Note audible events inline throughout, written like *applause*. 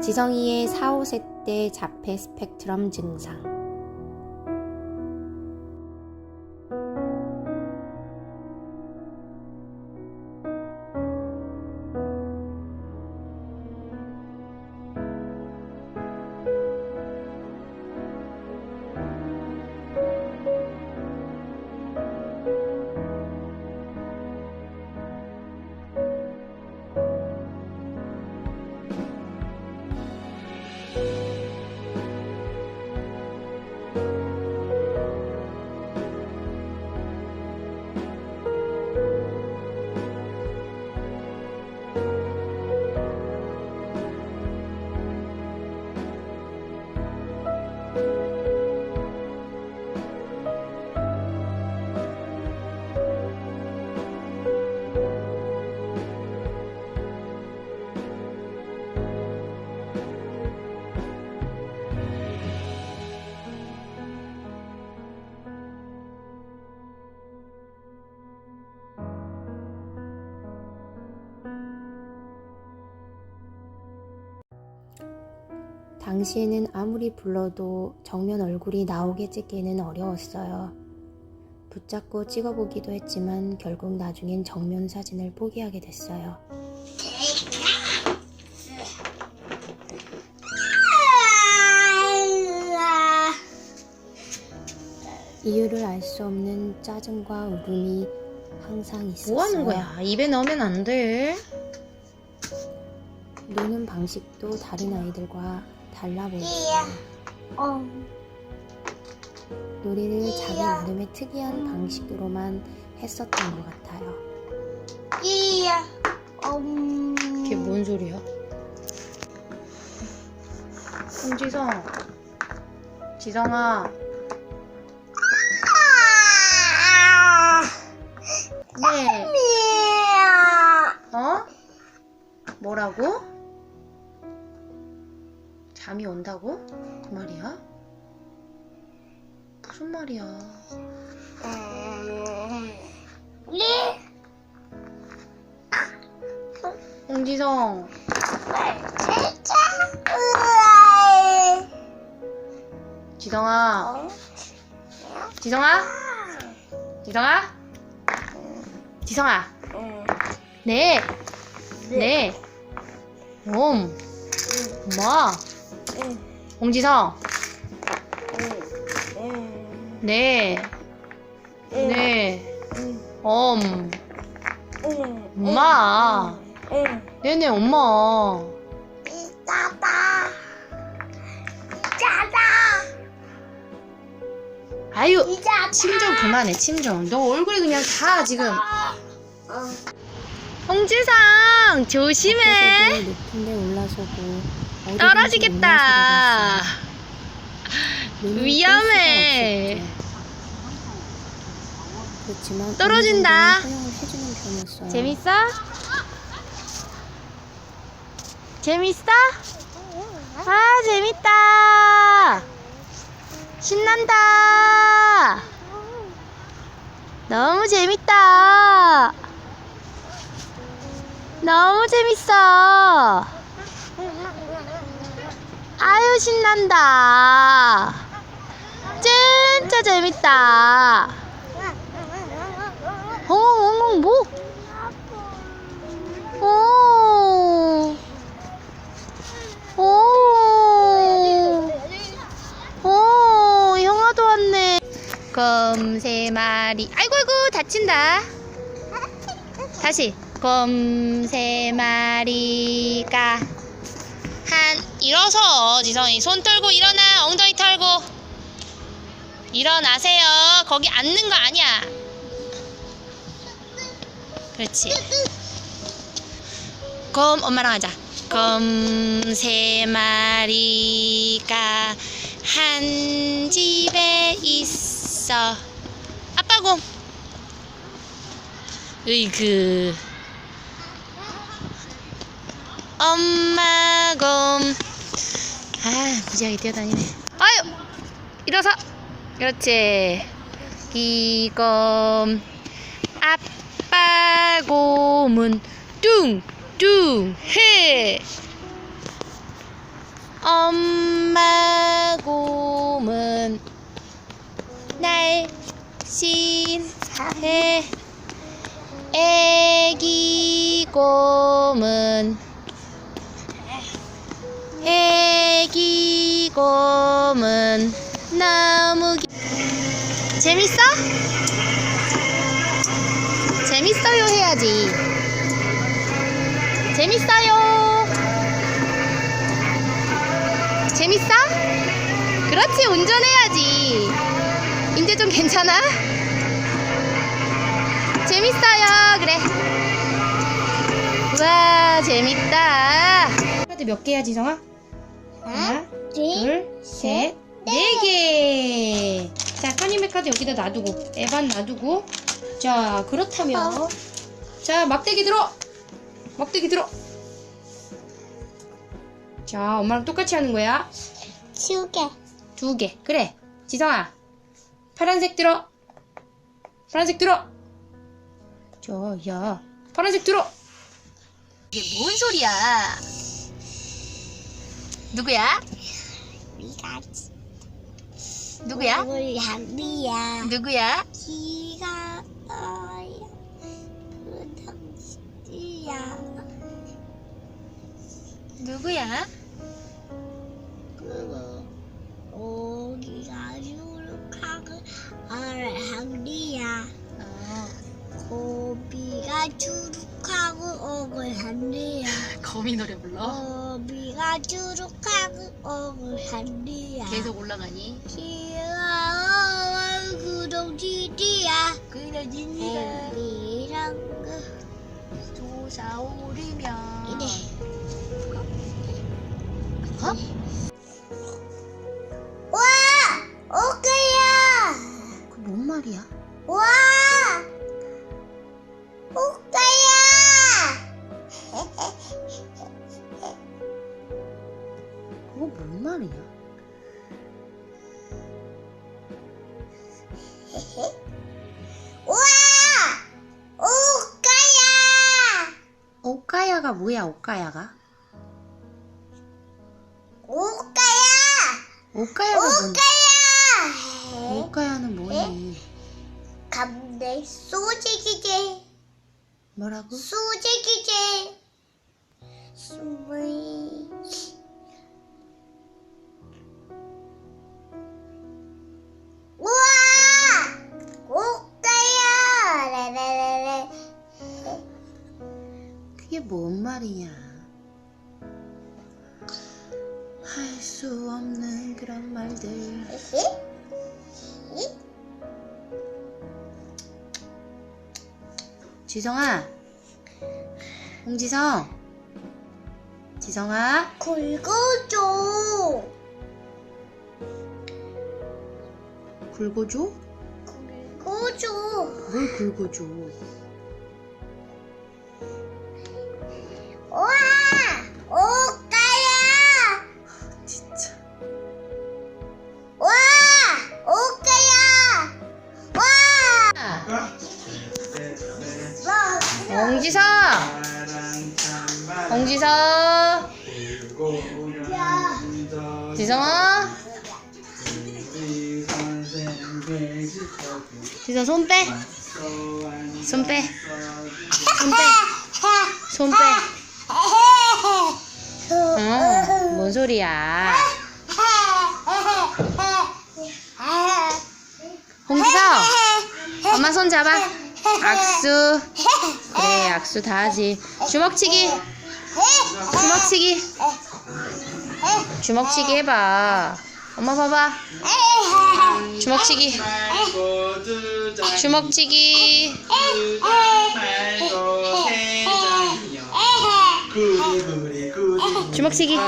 지성이의 4, 5세 때 자폐 스펙트럼 증상. 당시에는 아무리 불러도 정면 얼굴이 나오게 찍기는 어려웠어요. 붙잡고 찍어보기도 했지만 결국 나중엔 정면 사진을 포기하게 됐어요. 이유를 알 수 없는 짜증과 울음이 항상 있었어요. 뭐 하는 거야? 입에 넣으면 안 돼. 노는 방식도 다른 아이들과 달라 보였어요. 어. 놀이를 자기 나름의 특이한 방식으로만 했었던 것 같아요. 이야. 음. 그게 뭔 소리야? 홍지성. 지성아. 네. 미야. 어? 뭐라고? 잠이 온다고? 그 말이야? 무슨 말이야? 으아. 지성아. 어? 지성아? 지성아? 지성아. 응. 네. 네. 옴. 엄마. 응. 홍지성. 응. 네. 네. 응. 엄. 응. 엄마. 응. 네네, 엄마. 짜다. 짜다. 아유. 이자. 침좀 그만해, 침 좀. 너 얼굴이 그냥 다 지금. 어. 홍지성, 조심해. 높은데 올라서고 떨어지겠다. *laughs* 위험해. 떨어진다. 재밌어? 재밌어? 아, 재밌다. 신난다. 너무 재밌다. 너무 재밌어. 아유, 신난다. 진짜 재밌다. 어, 어, 뭐? 오. 오. 오, 형아도 왔네. 검 세 마리. 아이고, 아이고, 다친다. 다시. 검 세 마리가 한 일어서 지성이. 손 털고 일어나. 엉덩이 털고. 일어나세요. 거기 앉는 거 아니야. 그렇지. 검 엄마랑 하자. 검세 마리가 한 집에 있어. 아빠 곰. 으이그. 엄마 곰 아, 무지하게 뛰어다니네. 아유! 일어서! 그렇지. 이곰. 아빠 곰은 뚱, 뚱, 해. 엄마 곰은 날씬해 애기 곰은 애 기 곰은 너무 기... 재밌어? 재밌어요 해야지 재밌어요 재밌어? 그렇지 운전해야지 이제 좀 괜찮아? 재밌어요 그래 우와 재밌다 카드 몇 개야 지 성아? 하나 둘 셋 네 개 자 카니메 카드 여기다 놔두고 에반 놔두고 자 그렇다면 자 막대기 들어 막대기 들어 자 엄마랑 똑같이 하는 거야 치우게. 두 개. 그래. 지성아. 파란색 들어. 파란색 들어. 자, 야. 파란색 들어. 이게 뭔 소리야? 누구야? 미가 누구야? 우리 한비야. 누구야? 기가 어야. 부담스야. 누구야? 그거 오기가 한비야. 어, 고비가 주룩하고 한비야. 거미 노래 불러. 고비가 주룩하고 억을 한비야. 올라가니? 귀여워 구동지지야. 그려진 고비랑 그 솟아오르면. 이래. 어? 와! 오까야! 그 뭔 말이야? 와! *laughs* 와! 오까야! 오까야가 뭐야, 오까야가? 오까야! 오까야가 뭔, 오까야! 오까야는 뭐니? 감내 소지기제 뭐라고? 소지기제 숨이 말이냐? 할 수 없는 그런 말들. 지성아, 홍지성, 지성아, 굵어줘 굵어줘? 굵어줘 뭘 굵어줘? 와! 홍지성, 홍지성, 지성아, 지성 손 빼, 손 빼, 손 빼, 손 빼. 어, 뭔 소리야? 홍지성, 엄마 손 잡아. 악수. 그래, 악수 다 하지. 주먹치기, 주먹치기, 주먹치기 해봐. 엄마 봐봐. 주먹치기, 주먹치기. 주먹치기,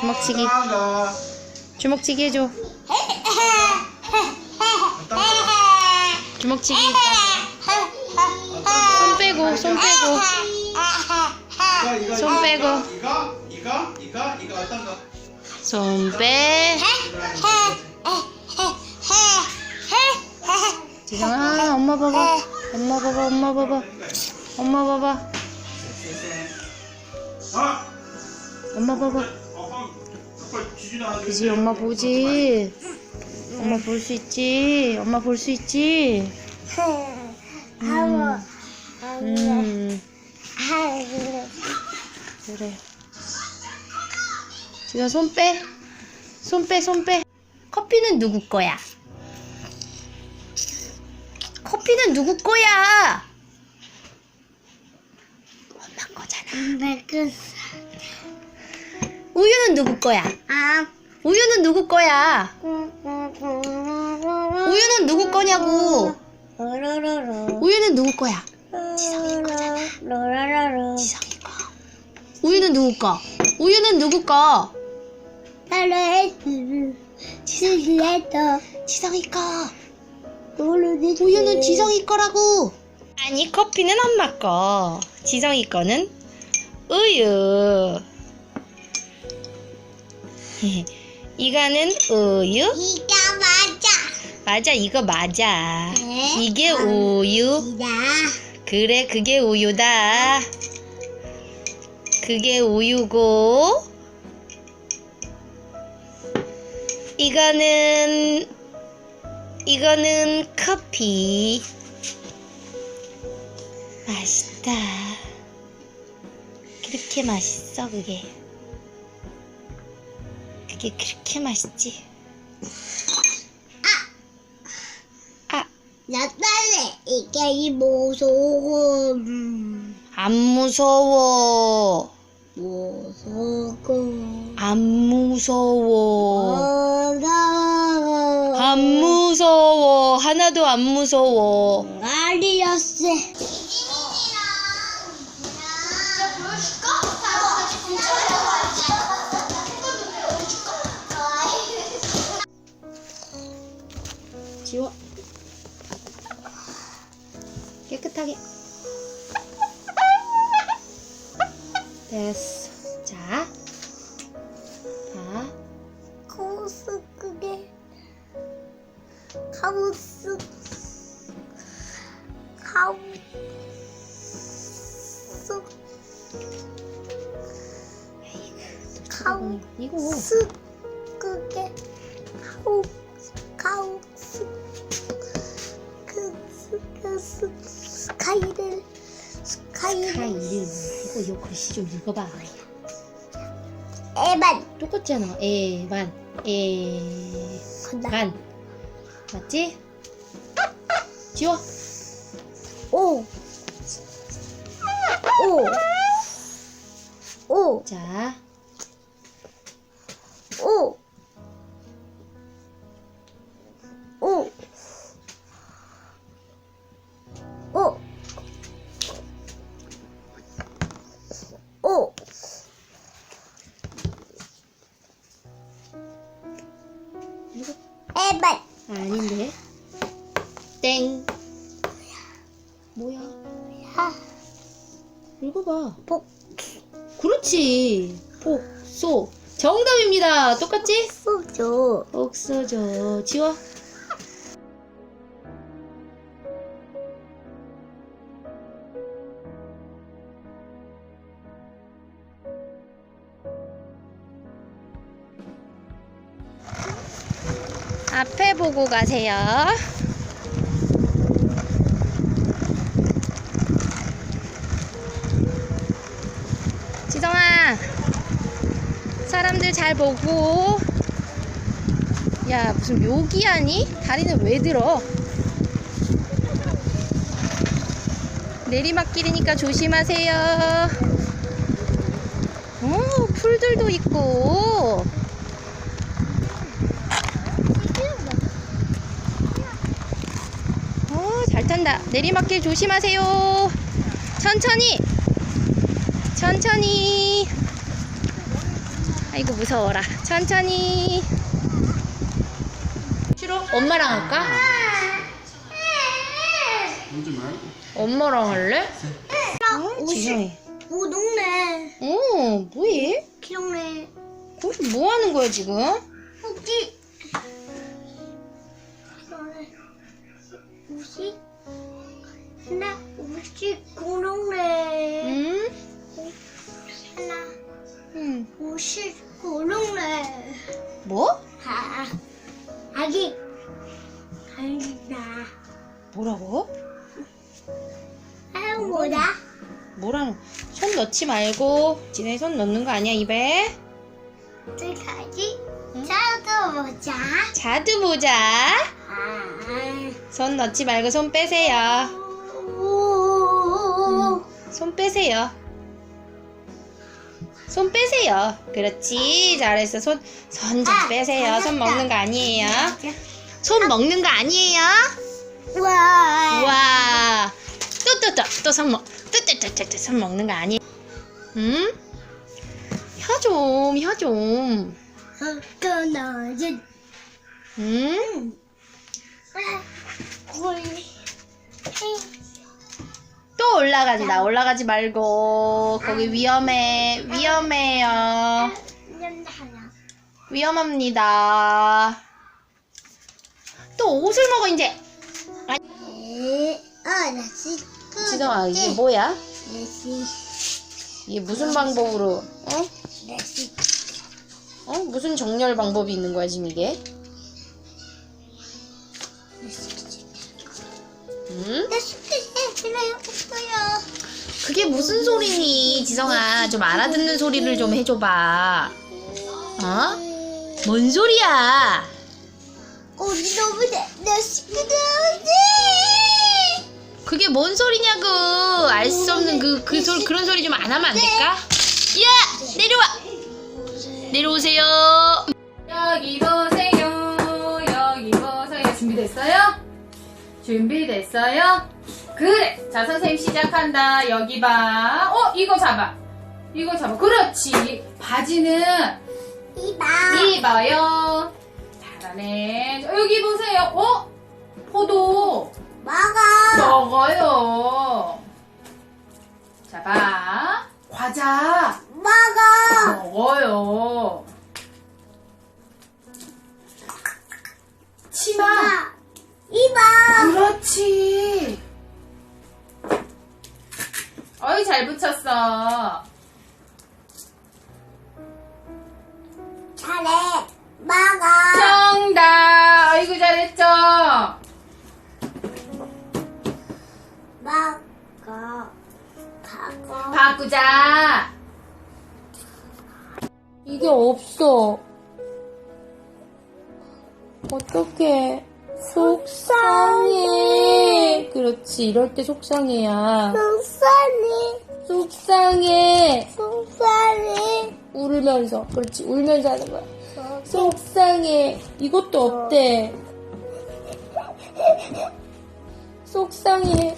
주먹치기, 주먹치기 해줘. 주먹치기. 손 빼고, 손 빼고. 손 빼고. 이거 이거 이거 이거 어떤 거 손 빼. 지성아, 엄마 봐봐. 엄마 봐봐, 엄마 봐봐. 엄마 봐봐. 아! 엄마 봐봐. 그지 엄마 보지. 엄마 볼 수 있지. 엄마 볼 수 있지. 하고 음 하고 그래. 지금 손 빼. 손 빼, 손 빼. 커피는 누구 거야? 커피는 누구 거야? 엄마 거잖아. 백은 우유는 누구 거야? 아 우유는 누구 거야? 우유는 누구 거냐고. 우유는 누구 거야? 로로로로 지성이 거. 우유는 누구 거? 우유는 누구 거? 나를 지레도 지성이 거. 우유는 지성이 거라고. 아니 커피는 엄마 거. 지성이 거는 우유. *laughs* 이거는 우유. 이가 맞아 맞아 이거 맞아. 네. 이게 우유. 이다 그래 그게 우유다. 그게 우유고. 이거는 이거는 커피. 맛있다. 그렇게 맛있어 그게. 그게 그렇게 맛있지. 아, 나딸래 이게 이 무서워 안 무서워. 무서워 안 무서워. 무서워 안 무서워. 하나도 안 무서워. 알리였어 깨끗하게. 됐어. 자. 자. 카오스 그게 카오스 카오스 카오 이거. 스 그게 카오 카오스 그스 그스 스카이를 스카이를 카일. 이거 이거 글씨 좀 읽어봐. 에반 똑같잖아. 에, 반. 에, 간다 반. 맞지? 지워. 오 오. 오. 자. 이거. 아닌데. 땡. 뭐야? 하. 읽어봐. 복. 그렇지. 복 소. 정답입니다. 똑같지? 소죠. 복소죠. 지워. 보고 가세요. 지성아, 사람들 잘 보고. 야, 무슨 묘기 하니? 다리는 왜 들어? 내리막길이니까 조심하세요. 오, 풀들도 있고. 어, 잘 탄다. 내리막길 조심하세요. 천천히. 천천히. 아이고, 무서워라. 천천히. 싫어? 엄마랑 할까? 엄마랑 할래? 오 지성이. 오 동네. 어, 뭐해? 기동네. 거기서 뭐 하는 거야, 지금? 혹시 하 나 우리 고롱래. 응? 하나, 응. 우리 고롱래. 뭐? 아, 아기. 아기다. 뭐라고? 아, 뭐다? 뭐라는? 손 넣지 말고. 지네 손 넣는 거 아니야 입에? 어떡하지? 응? 자두 보자. 자두 보자. 아, 아. 손 넣지 말고 손 빼세요. 오. 손 빼세요. 손 빼세요. 그렇지. 잘했어. 손, 손좀 아, 빼세요. 손. 먹는 거 아니에요. 손 먹는 거 아니에요. 와. 와. 또, 또, 또, 또 손 먹, 또, 또, 또, 또, 또, 손 먹는 거 아니에요. 응? 혀 좀, 혀 좀. 응? 굴. 또 올라간다. 올라가지 말고. 거기 위험해. 위험해요. 위험합니다. 또 옷을 먹어, 이제. 지성아, 이게 뭐야? 이게 무슨 방법으로, 어? 어? 무슨 정렬 방법이 있는 거야, 지금 이게? 응? 나 씻고 싫어요. 없어요. 그게 무슨 소리니, 지성아. 좀 알아듣는 소리를 좀 해줘봐. 어? 뭔 소리야? 우리 너무 나오지. 그게 뭔 소리냐고. 알 수 없는 그, 그 소리, 그런 소리 좀 안 하면 안 될까? 야! 내려와! 내려오세요. 여기 보세요. 여기 보세요. 준비됐어요? 준비됐어요? 그래. 자, 선생님 시작한다. 여기 봐. 어, 이거 잡아. 이거 잡아. 그렇지. 바지는 이봐. 입어요. 잘하네. 자, 여기 보세요. 어? 포도. 먹어. 먹어요. 자, 봐. 과자. 먹어. 먹어요. 치마. 이봐. 그렇지. 붙였어. 잘해. 먹어. 정답. 아이고, 잘했죠? 먹어. 가고. 바꾸자. 이게 없어. 어떡해. 속상해. 그렇지. 이럴 때 속상해야. 속상해. 속상해. 속상해. 울면서. 그렇지. 울면서 하는 거야. 속상해. 이것도 없대. 속상해.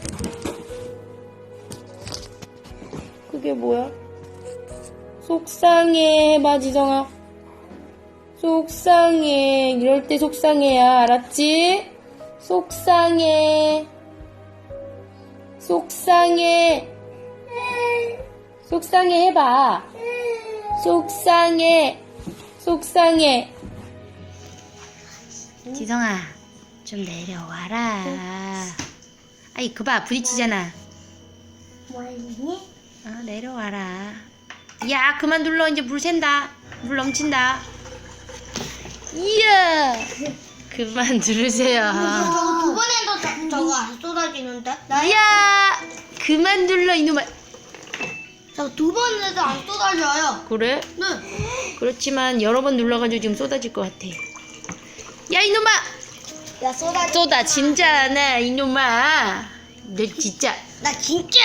그게 뭐야? 속상해. 봐, 지성아. 속상해. 이럴 때 속상해야. 알았지? 속상해. 속상해. 속상해 해봐. 속상해. 속상해. 지성아, 좀 내려와라. 아이, 그봐, 부딪히잖아. 뭐니? 아, 내려와라. 야, 그만 눌러. 이제 물 샌다. 물 넘친다. 이야. 그만 누르세요. 저거 두 번에도 저, 저거 안 쏟아지는데? 야, 그만 눌러 이놈아. 두 번에도 안 쏟아져요. 그래? 네. 그렇지만 여러 번 눌러가지고 지금 쏟아질 것 같아. 야, 이놈아. 야 쏟아져. 쏟아진잖아, 이놈아. 너 진짜. 나 진짜.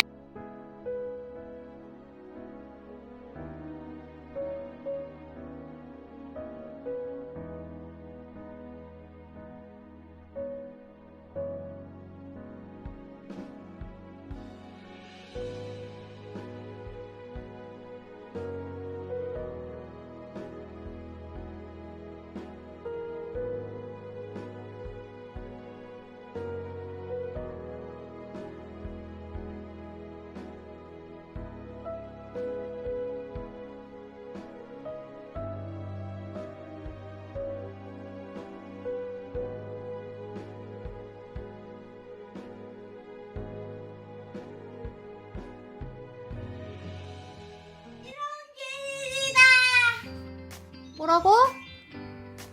뭐라고?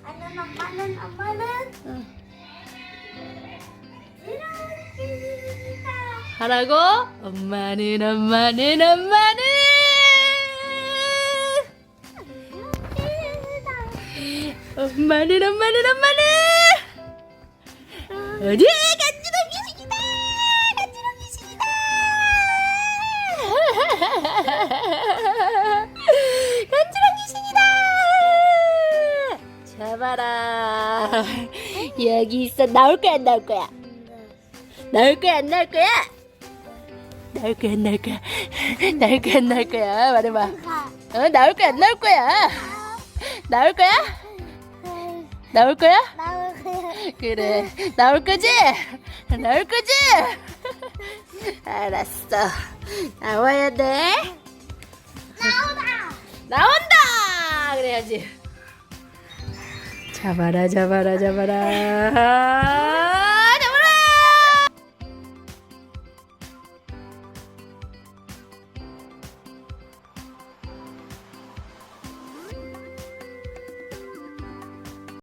나는 엄마는 엄마는 응. 하라고? 엄마는 엄마는 엄마는! 엄마는 엄마는 엄마는! 어디 여기 있어. 나올 거야 안 나올 거야? 나올 거야 안 나올 거야? 나올 거야 안 나올 거야? 나올 거야 안 나올 거야? 말해봐. 어 나올 거야 안 나올 거야? 나올 거야? 나올 거야? 나올 거야. 그래. 나올 거지? 나올 거지? 알았어. 나와야 돼. 나오다. 나온다! 그래야지 잡아라 잡아라 잡아라